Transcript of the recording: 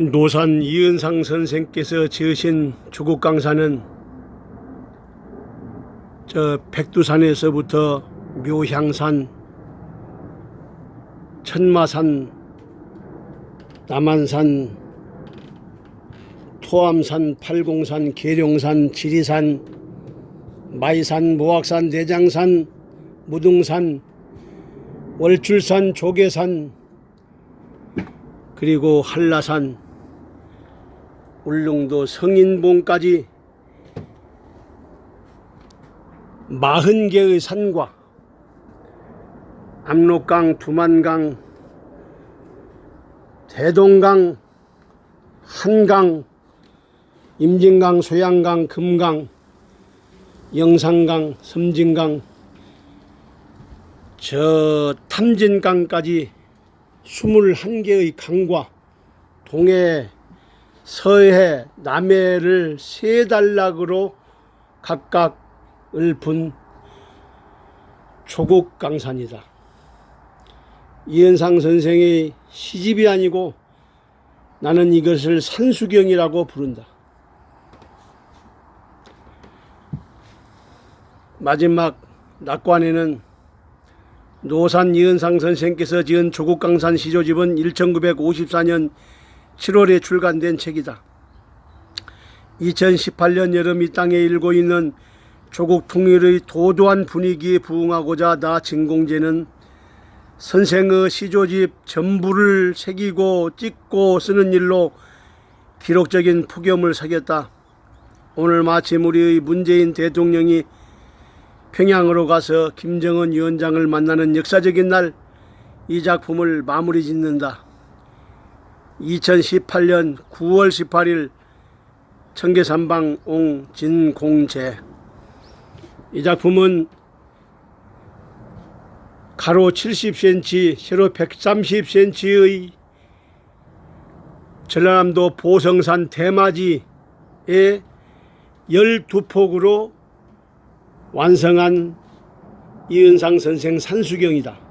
노산 이은상 선생께서 지으신 조국강산은 저 백두산에서부터 묘향산, 천마산, 남한산, 토암산, 팔공산, 계룡산, 지리산, 마이산, 모악산, 내장산, 무등산, 월출산, 조계산, 그리고 한라산, 울릉도 성인봉까지 마흔 개의 산과 압록강, 두만강, 대동강, 한강, 임진강, 소양강, 금강, 영산강, 섬진강, 저 탐진강까지 21개의 강과 동해, 서해, 남해를 세 단락으로 각각 읊은 조국 강산이다. 이현상 선생의 시집이 아니고 나는 이것을 산수경이라고 부른다. 마지막 낙관에는 노산 이은상 선생께서 지은 조국강산 시조집은 1954년 7월에 출간된 책이다. 2018년 여름 이 땅에 일고 있는 조국 통일의 도도한 분위기에 부응하고자 나 진공재는 선생의 시조집 전부를 새기고 찍고 쓰는 일로 기록적인 폭염을 사겼다. 오늘 마침 우리의 문재인 대통령이 평양으로 가서 김정은 위원장을 만나는 역사적인 날 이 작품을 마무리 짓는다. 2018년 9월 18일 청계산방 옹진공제 이 작품은 가로 70cm, 세로 130cm의 전라남도 보성산 대마지에 12폭으로 완성한 이은상 선생 산수경이다.